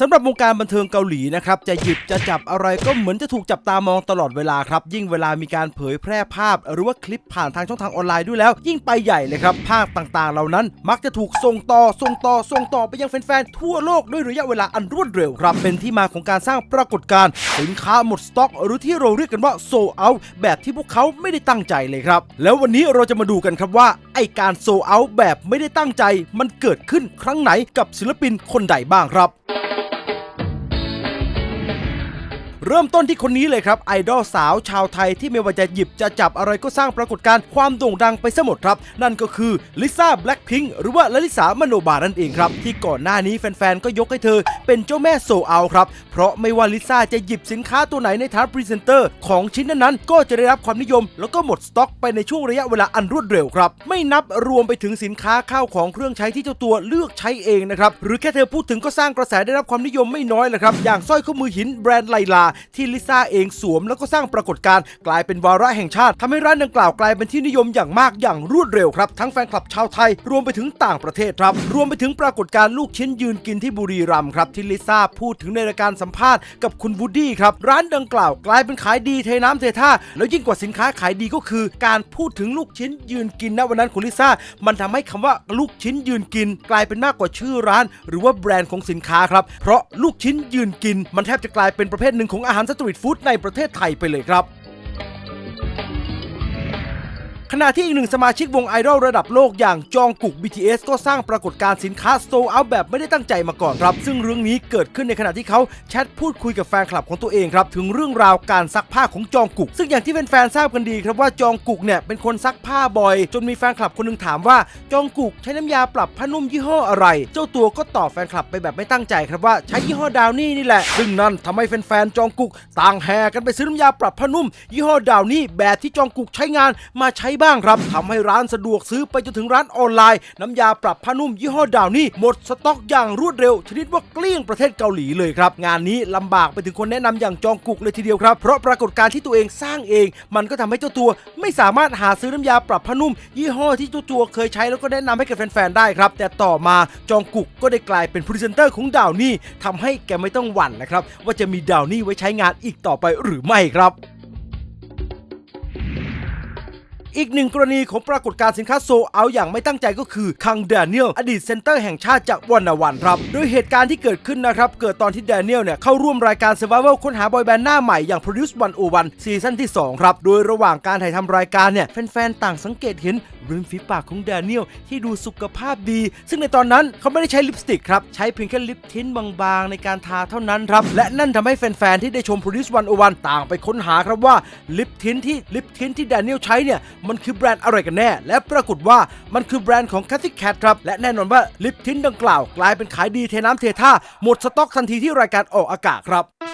สำหรับวงการบันเทิงเกาหลีนะครับจะหยิบจะจับอะไรก็เหมือนจะถูกจับตามองตลอดเวลาครับ ยิ่งเวลามีการเผยแพร่ภาพ หรือว่าคลิปผ่านทางช่องทางออนไลน์ด้วยแล้ว ยิ่งไปใหญ่เลยครับ ภาพต่างๆ เหล่านั้น มักจะถูกส่งต่อส่งต่อส่งต่อไปยังแฟนๆทั่วโลกด้วยระยะเวลาอันรวดเร็วครับเป็นที่มาของการสร้างปรากฏการณ์สินค้าหมดสต็อก หรือที่เราเรียกกันว่าโซเอาแบบที่พวกเขาไม่ได้ตั้งใจเลยครับ แล้ววันนี้เราจะมาดูกันครับว่าไอการโซเอาแบบไม่ได้ตั้งใจ มันเกิดขึ้นครั้งไหนกับศิลปินคนใดบ้างครับ เริ่มต้นที่คนนี้เลยครับไอดอลสาวชาวไทยที่ไม่ว่าจะหยิบจะจับอะไรก็สร้างปรากฏการณ์ความโด่งดังไปซะหมดครับ นั่นก็คือลิซ่าแบล็คพิงหรือว่าลลิสามโนบานั่นเองครับ ที่ก่อนหน้านี้แฟนๆ ก็ยกให้เธอ เป็นเจ้าแม่โซเอาครับ เพราะไม่ว่าลิซ่าจะหยิบสินค้าตัวไหนในฐานพรีเซนเตอร์ของชิ้นนั้นๆ ก็จะได้รับความนิยม แล้วก็หมดสต็อกไปในช่วงระยะเวลาอันรวดเร็วครับ ไม่นับรวมไปถึงสินค้าข้าวของเครื่องใช้ที่เจ้าตัวเลือกใช้เองนะครับหรือแค่เธอพูดถึงก็สร้างกระแสได้รับความนิยมไม่น้อยเลยครับอย่างสร้อยข้อมือหินแบรนด์ไลลาที่ลิซ่าเองสวมแล้วก็สร้างปรากฏการณ์กลายเป็นวาระแห่งชาติทำให้ร้านดังกล่าวกลายเป็นที่นิยมอย่างมากอย่างรวดเร็วครับ ทั้งแฟนคลับชาวไทย รวมไปถึงต่างประเทศครับ รวมไปถึงปรากฏการณ์ลูกชิ้นยืนกินที่บุรีรัมย์ครับที่ลิซ่าพูดถึงในรายการสัมภาษณ์กับคุณวูดดี้ครับร้านดังกล่าวกลายเป็นขายดีเทน้ำเทท่าแล้วยิ่งกว่าสินค้าขายดีก็คือ การพูดถึงลูกชิ้นยืนกินณวันนั้นของลิซ่ามันทำให้คำว่าลูกชิ้นยืนกิน กลายเป็นมากกว่าชื่อร้าน หรือว่าแบรนด์ของสินค้าครับเพราะลูกชิ้นยืนกิน มันแทบจะกลายเป็นประเภทหนึ่งของอาหารสตรีทฟู้ดในประเทศไทยไปเลยครับ ขณะที่อีกหนึ่งสมาชิกวงไอดอลระดับโลกอย่างจองกุก BTS ก็สร้างปรากฏการณ์สินค้าโซลเอาแบบไม่ได้ตั้งใจมาก่อนครับ ซึ่งเรื่องนี้เกิดขึ้นในขณะที่เขาแชทพูดคุยกับแฟนคลับของตัวเองครับ ถึงเรื่องราวการซักผ้าของจองกุก ซึ่งอย่างที่แฟนๆทราบกันดีครับว่าจองกุกเนี่ยเป็นคนซักผ้าบ่อย จนมีแฟนคลับคนหนึงถามว่าจองกุกใช้น้ำยาปรับผ้านุ่มยี่ห้ออะไร เจ้าตัวก็ตอบแฟนคลับไปแบบไม่ตั้งใจครับว่าใช้ยี่ห้อดาวนี่นี่แหละ ซึ่งนั่นทำให้แฟนๆจองกุกต่างแห่กันไปซื้อน้ำยาปรับผ้านุ่ม ยี่ห้อดาวนี่แบบที่จองกุกใช้งานมาใช้บ้างครับทำให้ร้านสะดวกซื้อไปจนถึงร้านออนไลน์ น้ำยาปรับผ้านุ่มยี่ห้อดาวนี่หมดสต็อกอย่างรวดเร็ว ชนิดว่าเกลี้ยงประเทศเกาหลีเลยครับ งานนี้ลำบากไปถึงคนแนะนำอย่างจองกุกเลยทีเดียวครับเพราะปรากฏการณ์ที่ตัวเองสร้างเอง มันก็ทำให้เจ้าตัวไม่สามารถหาซื้อน้ำยาปรับผ้านุ่ม ยี่ห้อที่เจ้าตัวเคยใช้แล้วก็แนะนำให้กับแฟนๆได้ครับแต่ต่อมาจองกุกก็ได้กลายเป็นพรีเซนเตอร์ของดาวนี่ทำให้แกไม่ต้องหวั่นนะครับว่าจะมีดาวนี่ไว้ใช้งานอีกต่อไปหรือไม่ครับ อีกหนึ่งกรณีของปรากฏการณ์สินค้าโซเอาอย่างไม่ตั้งใจก็คือคังแดเนียลอดีตเซนเตอร์แห่งชาติจากวันวันครับ โดยเหตุการณ์ที่เกิดขึ้นนะครับ เกิดตอนที่แดเนียลเนี่ยเข้าร่วมรายการ Survival ค้นหาบอยแบนด์หน้าใหม่อย่าง Produce 101ซีซั่นที่ 2 ครับ โดยระหว่างการถ่ายทำรายการเนี่ยแฟนๆต่างสังเกตเห็นริมฝีปากของแดเนียลที่ดูสุขภาพดี ซึ่งในตอนนั้นเขาไม่ได้ใช้ลิปสติกครับ ใช้เพียงแค่ลิปทินบางๆ ในการทาเท่านั้นครับ และนั่นทำให้แฟนๆ ที่ได้ชม Produce 101 ต่างไปค้นหาครับว่าลิปทินที่ลิปทินที่แดเนียลใช้เนี่ยมันคือแบรนด์อะไรกันแน่ และปรากฏว่ามันคือแบรนด์ของ c a t ิ y Cat ครับ และแน่นอนว่าลิปทินดังกล่าว กลายเป็นขายดีเทน้ำเทท่าหมดสต็อกทันทีที่รายการออกอากาศครับ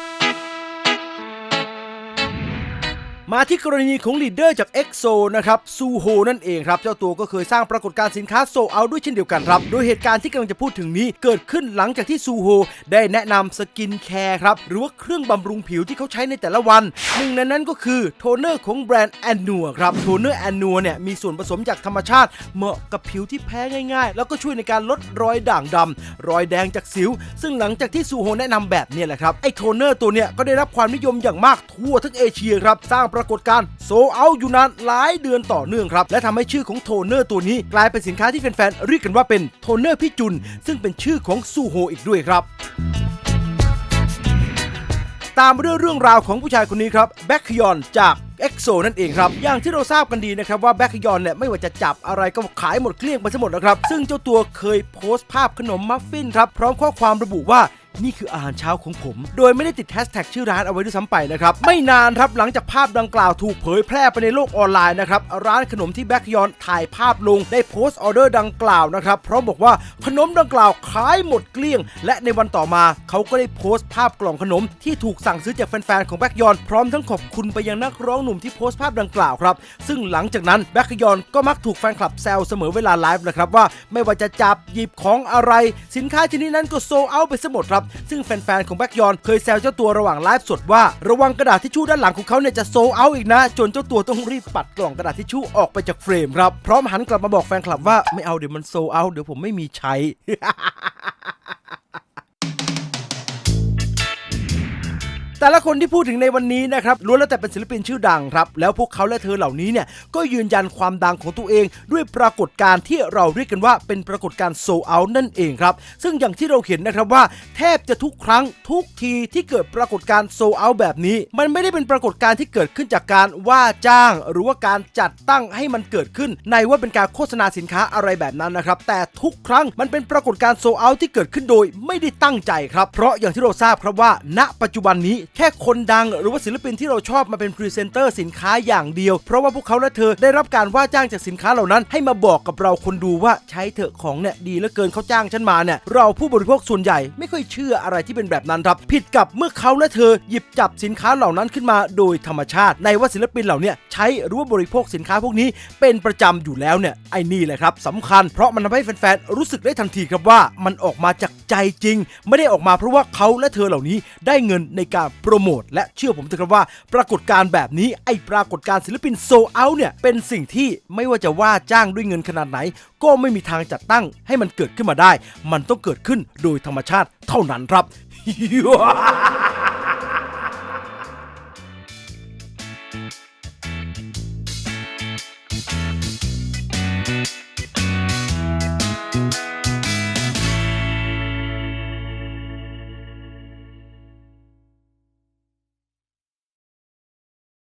มาที่กรณีของลีดเดอร์จาก EXO นะครับซูโฮนั่นเองครับ เจ้าตัวก็เคยสร้างปรากฏการณ์สินค้าโซเอาด้วยเช่นเดียวกันครับ โดยเหตุการณ์ที่กำลังจะพูดถึงนี้เกิดขึ้นหลังจากที่ซูโฮได้แนะนำสกินแคร์ครับ หรือว่าเครื่องบำรุงผิวที่เขาใช้ในแต่ละวัน หนึ่งในนั้นก็คือโทนเนอร์ของแบรนด์แอนนัวครับโทนเนอร์แอนนัวเนี่ยมีส่วนผสมจากธรรมชาติเหมาะกับผิวที่แพ้ง่าย ๆ แล้วก็ช่วยในการลดรอยด่างดำรอยแดงจากสิว ซึ่งหลังจากที่ซูโฮแนะนำแบบนี้แหละครับไอโทนเนอร์ตัวเนี้ยก็ได้รับความนิยมอย่างมากทั่วทั้งเอเชียครับสร้างปรากฏการณ์โซเอาอยู่นานหลายเดือนต่อเนื่องครับ และทำให้ชื่อของโทนเนอร์ตัวนี้ กลายเป็นสินค้าที่แฟนๆเรียกกันว่าเป็นโทนเนอร์พี่จุน ซึ่งเป็นชื่อของซูโฮอีกด้วยครับตามเรื่องเรื่องราวของผู้ชายคนนี้ครับแบ็คยอนจากเอ็กโซนั่นเองครับ อย่างที่เราทราบกันดีนะครับว่าแบ็คยอนเนี่ยไม่ว่าจะจับอะไรก็ขายหมดเกลี้ยงไปซะหมดแล้วครับ ซึ่งเจ้าตัวเคยโพสต์ภาพขนมมัฟฟินครับ พร้อมข้อความระบุว่า นี่คืออาหารเช้าของผม โดยไม่ได้ติดแฮชแท็กชื่อร้านเอาไว้ด้วยซ้ำไปนะครับ ไม่นานครับหลังจากภาพดังกล่าวถูกเผยแพร่ไปในโลกออนไลน์นะครับ ร้านขนมที่แบ็คยอนถ่ายภาพลงได้โพสต์ออเดอร์ดังกล่าวนะครับ เพราะบอกว่าขนมดังกล่าวขายหมดเกลี้ยง และในวันต่อมาเขาก็ได้โพสต์ภาพกล่องขนมที่ถูกสั่งซื้อจากแฟนๆของแบ็คยอนพร้อมทั้งขอบคุณไปยังนักร้องหนุ่มที่โพสต์ภาพดังกล่าวครับ ซึ่งหลังจากนั้นแบ็คยอนก็มักถูกแฟนคลับแซวเสมอเวลาไลฟ์นะครับว่าไม่ว่าจะจับหยิบของอะไร สินค้าชนิดนั้นก็โซเอาไปซะหมดครับซึ่งแฟนๆของแบ็คยอนเคยแซวเจ้าตัวระหว่างไลฟ์สดว่า ระวังกระดาษทิชชู่ด้านหลังของเขาเนี่ยจะโซเอาอีกนะ จนเจ้าตัวต้องรีบปัดกล่องกระดาษทิชชู่ออกไปจากเฟรมครับพร้อมหันกลับมาบอกแฟนคลับว่าไม่เอาเดี๋ยวมันโซเอาเดี๋ยวผมไม่มีใช้ แต่ละคนที่พูดถึงในวันนี้นะครับล้วนแล้วแต่เป็นศิลปินชื่อดังครับ แล้วพวกเขาและเธอเหล่านี้เนี่ยก็ยืนยันความดังของตัวเองด้วยปรากฏการณ์ที่เราเรียกกันว่าเป็นปรากฏการณ์โซเอานั่นเองครับ ซึ่งอย่างที่เราเห็นนะครับว่าแทบจะทุกครั้งทุกทีที่เกิดปรากฏการณ์โซเอาแบบนี้ มันไม่ได้เป็นปรากฏการณ์ที่เกิดขึ้นจากการว่าจ้าง หรือว่าการจัดตั้งให้มันเกิดขึ้น ในว่าเป็นการโฆษณาสินค้าอะไรแบบนั้นนะครับ แต่ทุกครั้งมันเป็นปรากฏการณ์โซเอาที่เกิดขึ้นโดย ไม่ได้ตั้งใจครับ เพราะอย่างที่เราทราบครับว่า ณปัจจุบันนี้แค่คนดัง หรือว่าศิลปินที่เราชอบมาเป็นพรีเซนเตอร์สินค้าอย่างเดียว เพราะว่าพวกเขาและเธอได้รับการว่าจ้างจากสินค้าเหล่านั้น ให้มาบอกกับเราคนดูว่าใช้เถอะของเนี่ยดีเหลือเกินเขาจ้างฉันมาเนี่ยเราผู้บริโภคส่วนใหญ่ไม่ค่อยเชื่ออะไรที่เป็นแบบนั้นครับผิดกับเมื่อเขาและเธอหยิบจับสินค้าเหล่านั้นขึ้นมาโดยธรรมชาติ ในว่าศิลปินเหล่านี้ใช้หรือว่าบริโภคสินค้าพวกนี้ เป็นประจำอยู่แล้วเนี่ยไอ้นี่แหละครับสำคัญเพราะมันทำให้แฟนๆรู้สึกได้ทันทีครับว่ามันออกมาจาก ใจจริง ไม่ได้ออกมาเพราะว่าเขาและเธอเหล่านี้ได้เงินในการโปรโมท และเชื่อผมเถอะครับว่า ปรากฏการณ์แบบนี้ไอ้ปรากฏการณ์ศิลปินโซเอาเนี่ยเป็นสิ่งที่ไม่ว่าจะว่าจ้างด้วยเงินขนาดไหน ก็ไม่มีทางจัดตั้งให้มันเกิดขึ้นมาได้ มันต้องเกิดขึ้นโดยธรรมชาติเท่านั้นครับ